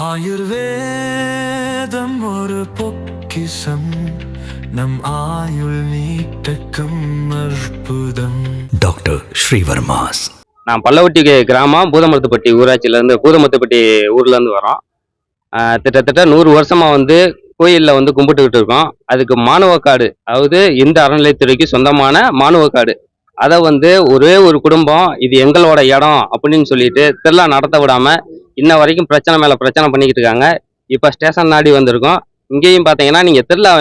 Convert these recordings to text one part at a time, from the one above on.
ஆயுர்வேதம் ஒரு பொக்கிசம் நம் ஆயுள் நீட்டக்கும் அற்புதம். டாக்டர் ஸ்ரீவர்மாஸ். நான் பல்லவட்டி கிராமம் பூதமரத்துப்பட்டி ஊராட்சியிலேருந்து பூதமரத்துப்பட்டி ஊர்லேருந்து வரோம். கிட்டத்தட்ட நூறு வருஷமாக வந்து கோயிலில் வந்து கும்பிட்டுக்கிட்டு இருக்கோம். அதுக்கு மாணவக்காடு அதாவது இந்த அறநிலையத்துறைக்கு சொந்தமான மாணவக்காடு. அதை வந்து ஒரே ஒரு குடும்பம் இது எங்களோட இடம் அப்படின்னு சொல்லிட்டு திருவிழா நடத்த விடாம இன்ன வரைக்கும் பிரச்சனை மேலே பிரச்சனை பண்ணிக்கிட்டு இருக்காங்க. இப்போ ஸ்டேஷன் நாடி வந்திருக்கோம். இங்கேயும் பார்த்தீங்கன்னா நீங்கள் திருவிழா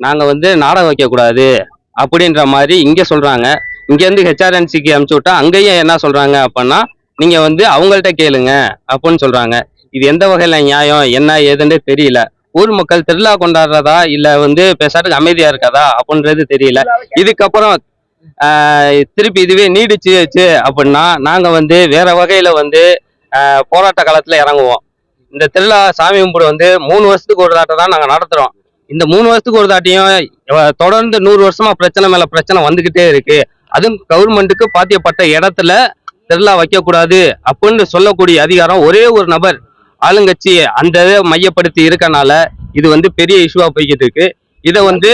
நாங்கள் வந்து நாடகம் வைக்கக்கூடாது. அப்படின்ற மாதிரி இங்கே சொல்கிறாங்க இங்கேருந்து ஹெச்ஆர்என்சிக்கு அனுப்பிச்சி விட்டா அங்கேயும் என்ன சொல்கிறாங்க அப்படின்னா நீங்கள் வந்து அவங்கள்ட்ட கேளுங்க அப்படின்னு சொல்கிறாங்க இது எந்த வகையில் நியாயம்? என்ன? ஏதுன்னு தெரியல. ஊர் மக்கள் திருவிழா கொண்டாடுறதா? இல்லை வந்து பேசாட்டுக்கு அமைதியாக இருக்காதா? அப்படின்றது தெரியல. இதுக்கப்புறம் திருப்பி இதுவே நீடிச்சுச்சு அப்படின்னா நாங்கள் வந்து வேற வகையில் வந்து போராட்ட காலத்தில் இறங்குவோம். இந்த திருவிழா சாமி கும்பிடு வந்து மூணு வருஷத்துக்கு ஒரு தாட்டம் தான் நாங்கள் நடத்துகிறோம் இந்த மூணு வருஷத்துக்கு ஒரு தாட்டியும் தொடர்ந்து நூறு வருஷமா பிரச்சனை மேல பிரச்சனை வந்துகிட்டே இருக்கு. அதுவும் கவர்மெண்ட்டுக்கு பாத்தியப்பட்ட இடத்துல திருவிழா வைக்கக்கூடாது அப்படின்னு சொல்லக்கூடிய அதிகாரம் ஒரே ஒரு நபர் ஆளுங்கட்சி அந்த இதை மையப்படுத்தி இருக்கனால இது வந்து பெரிய இஷ்யூவா போய்கிட்டு இருக்கு. இதை வந்து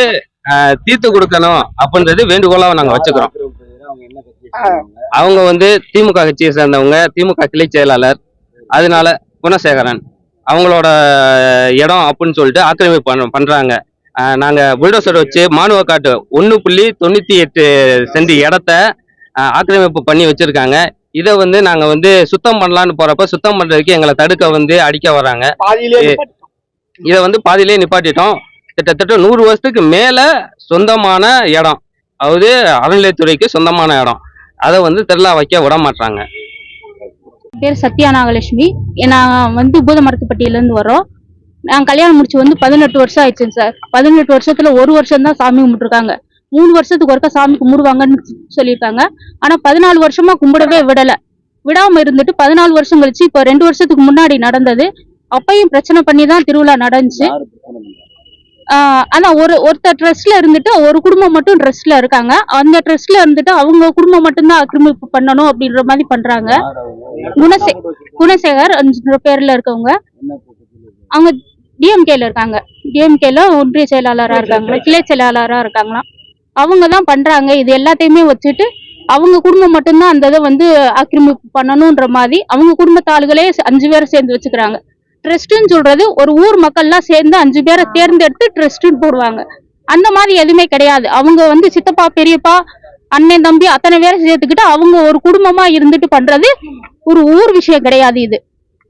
தீர்த்து கொடுக்கணும் அப்படின்றது வேண்டுகோளாக நாங்கள் வச்சுக்கிறோம். அவங்க வந்து திமுக கட்சியை சேர்ந்தவங்க திமுக கிளை செயலாளர். அதனால குணசேகரன். அவங்களோட இடம் அப்படின்னு சொல்லிட்டு ஆக்கிரமிப்பு பண்ண பண்றாங்க. நாங்க புல்டோசர் வச்சு மானுவ காட்டு ஒன்று புள்ளி தொண்ணூத்தி எட்டு சென்ட் இடத்த ஆக்கிரமிப்பு பண்ணி வச்சிருக்காங்க. இதை வந்து நாங்க வந்து சுத்தம் பண்ணலான்னு போறப்ப சுத்தம் பண்றதுக்கு எங்களை தடுக்க வந்து அடிக்க வராங்க இதை வந்து பாதியிலே நிப்பாட்டிட்டோம். கிட்டத்தட்ட நூறு வருஷத்துக்கு மேல சொந்தமான இடம். அதாவது அறநிலையத்துறைக்கு சொந்தமான இடம். அதை வந்து திருவிழா வைக்க விட மாட்டாங்க பேர் சத்யா நாகலட்சுமி. நான் வந்து பூதமரத்துப்பட்டியிலேருந்து வரோம் நான் கல்யாணம் முடிச்சு வந்து பதினெட்டு வருஷம் ஆயிடுச்சுங்க சார். பதினெட்டு வருஷத்துல ஒரு வருஷம் தான் சாமி கும்பிட்டுருக்காங்க. மூணு வருஷத்துக்கு ஒருக்கா சாமி கும்பிடுவாங்கன்னு சொல்லியிருக்காங்க. ஆனா பதினாலு வருஷமா கும்பிடவே விடல. விடாம இருந்துட்டு பதினாலு வருஷம் கழிச்சு இப்போ ரெண்டு வருஷத்துக்கு முன்னாடி நடந்தது. அப்பையும் பிரச்சனை பண்ணி தான் திருவிழா நடந்துச்சு. ஆனா ஒரு ஒருத்தர் ட்ரெஸ்ல இருந்துட்டு ஒரு குடும்பம் மட்டும் ட்ரெஸ்ல இருக்காங்க. அந்த ட்ரெஸ்ல இருந்துட்டு அவங்க குடும்பம் மட்டும்தான் ஆக்கிரமிப்பு பண்ணணும் அப்படின்ற மாதிரி பண்றாங்க. குணசே குணசேகர் அஞ்சு பேர்ல இருக்கவங்க. அவங்க டிஎம்கேல இருக்காங்க. டிஎம்கேல ஒன்றிய செயலாளரா இருக்காங்களா கிளை செயலாளரா இருக்காங்களாம் அவங்க தான் பண்றாங்க. இது எல்லாத்தையுமே வச்சுட்டு அவங்க குடும்பம் மட்டும்தான் அந்த இதை வந்து ஆக்கிரமிப்பு பண்ணணுன்ற மாதிரி அவங்க குடும்பத்தாளுகளே அஞ்சு பேரை சேர்ந்து வச்சுக்கிறாங்க. ட்ரஸ்ட்னு சொல்றது ஒரு ஊர் மக்கள்லாம் சேர்ந்து அஞ்சு பேரை தேர்ந்தெடுத்து ட்ரஸ்ட்னு போடுவாங்க. அந்த மாதிரி எதுவுமே கிடையாது. அவங்க வந்து சித்தப்பா பெரியப்பா அண்ணன் தம்பி அத்தனை பேரை சேர்த்துக்கிட்டு அவங்க ஒரு குடும்பமா இருந்துட்டு பண்றது ஒரு ஊர் விஷயம் கிடையாது இது.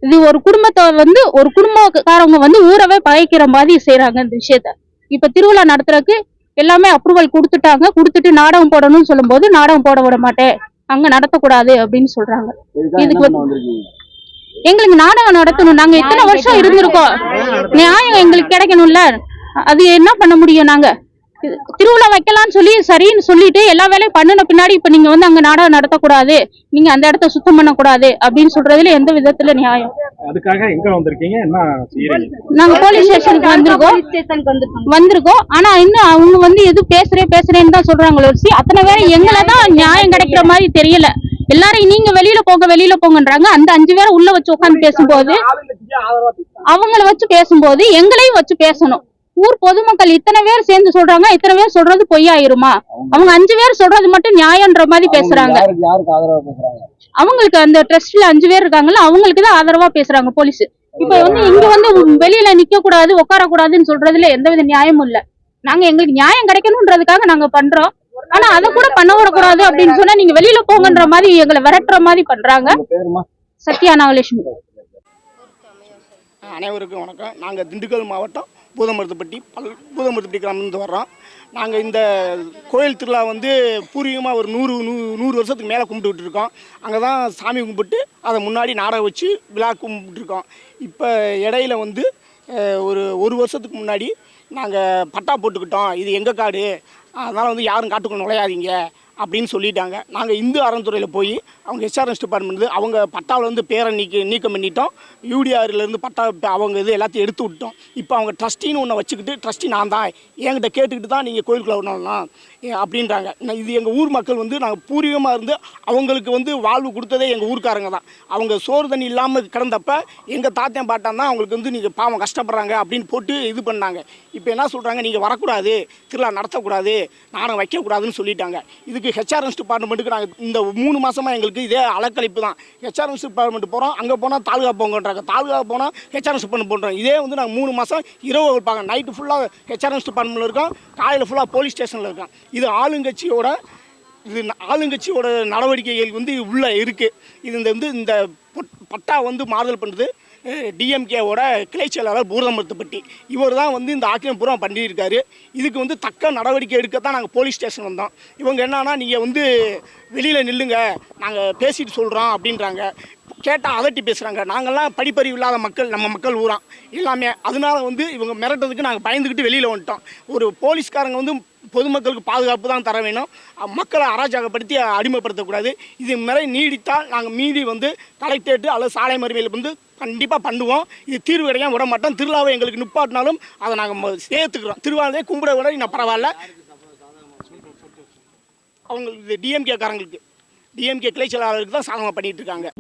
இது ஒரு குடும்பத்தை வந்து ஒரு குடும்பக்காரவங்க வந்து ஊரவே பகைக்கிற மாதிரி செய்றாங்க இந்த விஷயத்த. இப்ப திருவிழா நடத்துறதுக்கு எல்லாமே அப்ரூவல் கொடுத்துட்டாங்க. கொடுத்துட்டு நாடகம் போடணும்னு சொல்லும்போது நாடகம் போட விட மாட்டேன். அங்க நடத்தக்கூடாது அப்படின்னு சொல்றாங்க. இதுக்கு எங்களுக்கு நாடகம் நடத்தணும். நாங்க எத்தனை வருஷம் இருந்திருக்கோம். நியாயம் எங்களுக்கு கிடைக்கணும்ல. அது என்ன பண்ண முடியும் நாங்க? திருவிழா வைக்கலாம்னு சொல்லி சரின்னு சொல்லிட்டு எல்லா வேலையும் பண்ணின பின்னாடி இப்ப நீங்க வந்து அங்க நாடகம் நடத்தக்கூடாது. நீங்க அந்த இடத்த சுத்தம் பண்ணக்கூடாது அப்படின்னு சொல்றதுல எந்த விதத்துல நியாயம்? அதுக்காக எங்க வந்திருக்கீங்க? என்ன செய்யறீங்க நாங்க போலீஸ் ஸ்டேஷனுக்கு வந்திருக்கோம். வந்திருக்கோம். ஆனா இன்னும் அவங்க வந்து எது பேசுறேன் பேசுறேன்னு தான் சொல்றாங்களோ அத்தனை பேரை எங்களை தான் நியாயம் கிடைக்கிற மாதிரி தெரியல. எல்லாரையும் நீங்க வெளியில போங்க வெளியில போங்கன்றாங்க. அந்த அஞ்சு பேரை உள்ள வச்சு உட்காந்து பேசும்போது அவங்கள வச்சு பேசும்போது எங்களையும் வச்சு பேசணும். ஊர் பொதுமக்கள் இத்தனை பேர் சேர்ந்து சொல்றாங்க இத்தனை பேர் சொல்றது பொய்யாயிருமா? அவங்க அஞ்சு பேர் சொல்றது மட்டும் நியாயம்ன்ற மாதிரி பேசுறாங்க. அவங்களுக்கு அந்த ட்ரஸ்ட்ல அஞ்சு பேர் இருக்காங்கல்ல அவங்களுக்கு தான் ஆதரவா பேசுறாங்க போலீஸ் இப்ப வந்து இங்க வந்து வெளியில நிக்க கூடாது உட்கார கூடாதுன்னு சொல்றதுல எந்தவித நியாயமும் இல்ல. நாங்க எங்களுக்கு நியாயம் கிடைக்கணும்ன்றதுக்காக நாங்க பண்றோம். ஆனா அதை கூட பண்ண விடக்கூடாது அப்படின்னு சொன்னா நீங்க வெளியில போங்கன்ற மாதிரி எங்களை விரட்டுற மாதிரி பண்றாங்க. சத்யா நாகலட்சுமி. அனைவருக்கும் வணக்கம். நாங்கள் திண்டுக்கல் மாவட்டம் பூதமருத்துப்பட்டி பல் பூதமருத்துப்பட்டி கிராமத்துலேருந்து வர்றோம். நாங்கள் இந்த கோயில் திருவிழா வந்து பூர்வீகமாக ஒரு நூறு நூ நூறு வருஷத்துக்கு மேலே கும்பிட்டுக்கிட்டு இருக்கோம் அங்கே தான் சாமி கும்பிட்டு அதை முன்னாடி நாடகம் வச்சு விழா கும்பிட்டுருக்கோம். இப்போ இடையில வந்து ஒரு ஒரு வருஷத்துக்கு முன்னாடி நாங்கள் பட்டா போட்டுக்கிட்டோம். இது எங்கள் காடு? அதனால் வந்து யாரும் காட்டுக்குள்ளே நுழையாதீங்க. அப்படின்னு சொல்லிட்டாங்க. நாங்கள் இந்து அறந்துறையில் போய் அவங்க எஸ்ஆர்எஸ் டிபார்ட்மெண்ட் அவங்க பட்டாவிலேருந்து பேரை நீக்கி நீக்கம் பண்ணிட்டோம். யூடிஆர்லேருந்து பட்டா அவங்க இது எல்லாத்தையும் எடுத்து விட்டோம் இப்போ அவங்க ட்ரஸ்டின்னு ஒன்று வச்சுக்கிட்டு ட்ரஸ்டி நான் தான். என்கிட்ட கேட்டுக்கிட்டு தான் நீங்கள் கோயிலுக்குள்ள வரணும் அப்படின்றாங்க. நான் இது எங்கள் ஊர் மக்கள் வந்து நாங்கள் பூர்வீகமாக இருந்து அவங்களுக்கு வந்து வாழ்வு கொடுத்ததே எங்கள் ஊருக்காரங்க தான். அவங்க சோறு தண்ணி இல்லாமல் கிடந்தப்ப எங்கள் தாத்தன் பாட்டன் தான் அவங்களுக்கு வந்து நீங்கள் பாவம் கஷ்டப்படுறாங்க அப்படின்னு போட்டு இது பண்ணாங்க. இப்போ என்ன சொல்கிறாங்க நீங்கள் வரக்கூடாது. திருவிழா நடத்தக்கூடாது. நாடகம் வைக்கக்கூடாதுன்னு சொல்லிட்டாங்க. இதுக்கு ஹெச்ஆர்எஸ் டிபார்ட்மெண்ட்டுக்கு நாங்கள் இந்த மூணு மாதமாக எங்களுக்கு இதே அலக்கழிப்பு தான். ஹெச்ஆர்எஸ் டிபார்ட்மெண்ட் போகிறோம் அங்கே போனால் தாலுகா போங்கன்றாங்க. தாலுகா போனால் ஹெச்ஆர்எஸ் பண்ண பண்ணுறோம் இதே வந்து நாங்கள் மூணு மாதம் இரவு வைப்பாங்க நைட்டு ஃபுல்லாக ஹெச்ஆர்எஸ் டிபார்ட்மெண்ட்டில் இருக்கோம். காலையில் ஃபுல்லாக போலீஸ் ஸ்டேஷனில் இருக்கோம். இது ஆளுங்கட்சியோட இது ஆளுங்கட்சியோட நடவடிக்கைகள் வந்து உள்ளே இருக்குது இது இந்த வந்து இந்த பட்டா வந்து மாறுதல் பண்ணுறது டிஎம்கேவோட கிளை செயலாளர் பூரதமருத்துப்பட்டி இவர் தான் வந்து இந்த ஆக்கிரம் பூரா பண்ணியிருக்காரு. இதுக்கு வந்து தக்க நடவடிக்கை எடுக்க தான் நாங்கள் போலீஸ் ஸ்டேஷன் வந்தோம். இவங்க என்னன்னா நீங்கள் வந்து வெளியில் நில்லுங்க நாங்கள் பேசிட்டு சொல்கிறோம் அப்படின்றாங்க. கேட்டால் அதட்டி பேசுகிறாங்க நாங்கள்லாம் படிப்பறிவு இல்லாத மக்கள் நம்ம மக்கள் ஊராம் எல்லாமே. அதனால வந்து இவங்க மிரட்டதுக்கு நாங்கள் பயந்துக்கிட்டு வெளியில் வந்துட்டோம். ஒரு போலீஸ்காரங்க வந்து பொதுமக்களுக்கு பாதுகாப்பு தான் தர வேணும். மக்களை அராஜகப்படுத்தி அடிமைப்படுத்தக்கூடாது. இது மாதிரி நீடித்தால் நாங்கள் மீதி வந்து கலெக்டரேட்டு அல்லது சாலை மறுமையில் வந்து கண்டிப்பாக பண்ணுவோம். இது தீர்வு கிடைக்காம விட மாட்டோம். திருவிழாவை எங்களுக்கு நிப்பாட்டினாலும் அதை நாங்கள் சேர்த்துக்கிறோம். திருவிழாவிலே கும்பிட விட இன்னும் பரவாயில்ல. அவங்களுக்கு டிஎம்கே காரங்களுக்கு. டிஎம்கே கிளை செயலாளருக்கு தான் சாதகமாக பண்ணிகிட்டு இருக்காங்க.